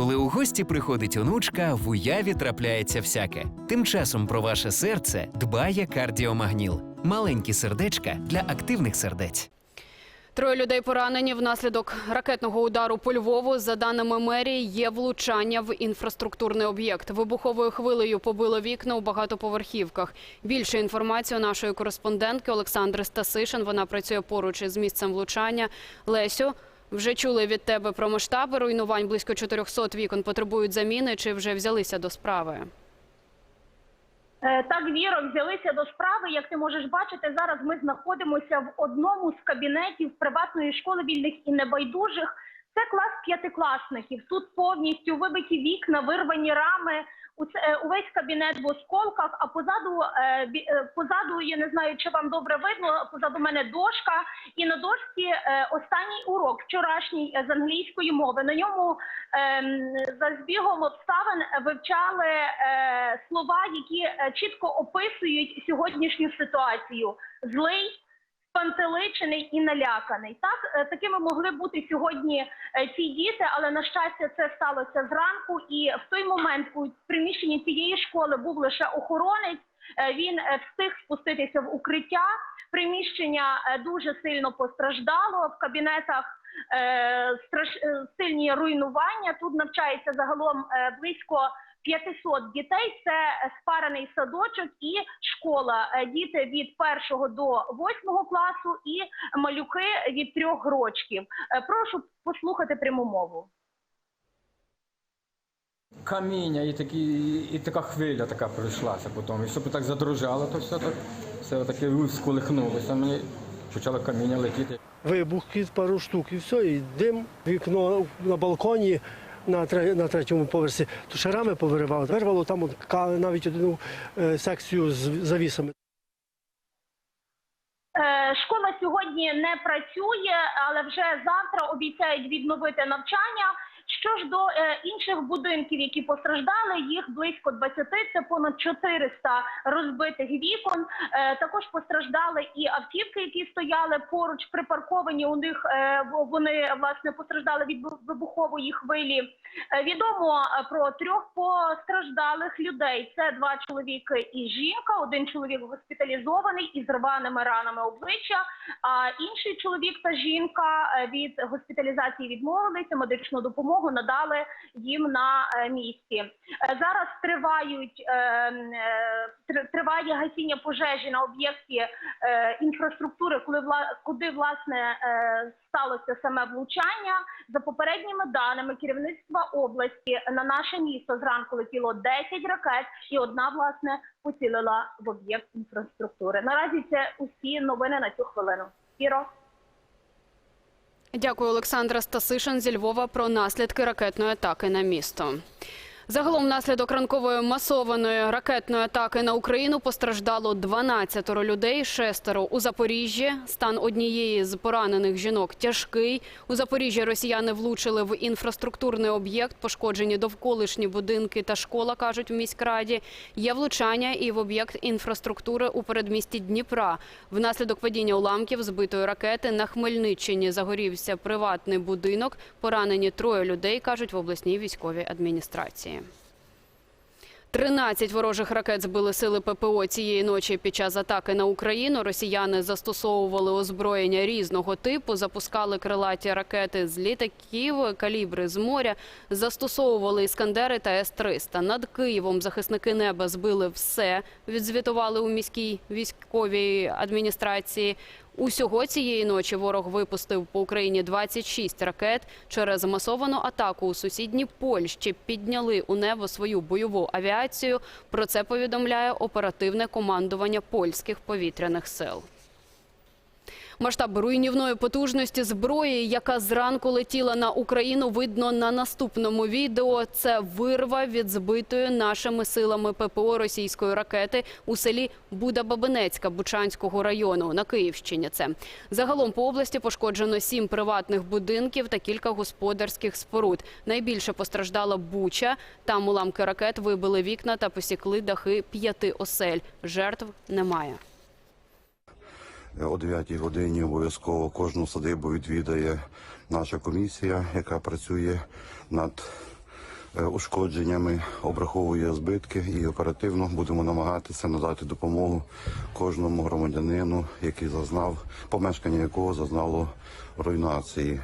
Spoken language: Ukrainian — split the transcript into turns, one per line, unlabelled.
Коли у гості приходить онучка, в уяві трапляється всяке. Тим часом про ваше серце дбає кардіомагніл. Маленькі сердечка для активних сердець.
Троє людей поранені внаслідок ракетного удару по Львову. За даними мерії, є влучання в інфраструктурний об'єкт. Вибуховою хвилею побило вікна у багатоповерхівках. Більше інформації у нашої кореспондентки Олександри Стасишин. Вона працює поруч із місцем влучання. Лесю, вже чули від тебе про масштаби руйнувань. Близько 400 вікон потребують заміни. Чи вже взялися до справи?
Е, Так, Віро, взялися до справи. Як ти можеш бачити, зараз ми знаходимося в одному з кабінетів приватної школи вільних і небайдужих. Це клас п'ятикласників. Тут повністю вибиті вікна, вирвані рами. Е, увесь кабінет в осколках. А позаду е, е, позаду я не знаю, чи вам добре видно. Позаду мене дошка, і на дошці останній урок вчорашній з англійської мови. На ньому ем, за збігом обставин вивчали слова, які чітко описують сьогоднішню ситуацію: злий, спантеличений і наляканий. Так е, такими могли бути сьогодні е, ці діти, але на щастя, це сталося зранку. І в той момент у приміщенні цієї школи був лише охоронець. Е, Він встиг спуститися в укриття. Приміщення дуже сильно постраждало в кабінетах. страш... сильні руйнування. Тут навчається загалом близько 500 дітей. Це спарений садочок і школа. Е, Діти від першого до восьмого класу і малюки від трьох рочків. Е, Прошу послухати пряму мову.
каміння і такі, і така хвиля така пройшлася потім. І щоб так задрожало, то все так, все таке сколихнулося. Мені почало каміння летіти.
вибухи пару штук і все, і дим, вікно на балконі на, на третьому поверсі, то шарами повиривало. Вирвало там навіть одну е, секцію з завісами.
Е, Школа сьогодні не працює, але вже завтра обіцяють відновити навчання. Що ж до е, інших будинків, які постраждали, їх близько 20, це понад 400 розбитих вікон. Е, також постраждали і автівки, які стояли поруч, припарковані. У них е, вони власне постраждали від вибухової хвилі. Е, відомо е, про трьох постраждалих людей. Це два чоловіки і жінка. Один чоловік госпіталізований із рваними ранами обличчя. А інший чоловік та жінка е, від госпіталізації відмовилися. Медичну допомогу надали їм на е, місці. Е, Зараз тривають е, триває гасіння пожежі на об'єкті інфраструктури, коли куди власне сталося саме влучання. За попередніми даними керівництва області на наше місто зранку летіло 10 ракет, і одна власне поцілила в об'єкт інфраструктури. Наразі це усі новини на цю хвилину. Іро.
Дякую, Олександра Стасишин зі Львова про наслідки ракетної атаки на місто. Загалом, внаслідок ранкової масованої ракетної атаки на Україну постраждало 12 людей, шестеро у Запоріжжі. Стан однієї з поранених жінок тяжкий. У Запоріжжі росіяни влучили в інфраструктурний об'єкт, пошкоджені довколишні будинки та школа, кажуть у міськраді. Є влучання і в об'єкт інфраструктури у передмісті Дніпра. Внаслідок падіння уламків збитої ракети на Хмельниччині загорівся приватний будинок. Поранені троє людей, кажуть в обласній військовій адміністрації. 13 ворожих ракет збили сили ППО цієї ночі під час атаки на Україну. Росіяни застосовували озброєння різного типу, запускали крилаті ракети з літаків, калібри з моря, застосовували іскандери та С-300. Над Києвом захисники неба збили все, відзвітували у міській військовій адміністрації. Усього цієї ночі ворог випустив по Україні 26 ракет. Через масовану атаку у сусідній Польщі підняли у небо свою бойову авіацію. Про це повідомляє оперативне командування польських повітряних сил. Масштаб руйнівної потужності зброї, яка зранку летіла на Україну, видно на наступному відео. Це вирва від збитої нашими силами ППО російської ракети у селі Буда-Бабинецька Бучанського району на Київщині. Це загалом по області пошкоджено сім приватних будинків та кілька господарських споруд. Найбільше постраждала Буча. Там уламки ракет вибили вікна та посікли дахи п'яти осель. Жертв немає.
О 9 годині обов'язково кожну садибу відвідає наша комісія, яка працює над е, ушкодженнями, обраховує збитки і оперативно будемо намагатися надати допомогу кожному громадянину, який зазнав, помешкання якого зазнало руйнації.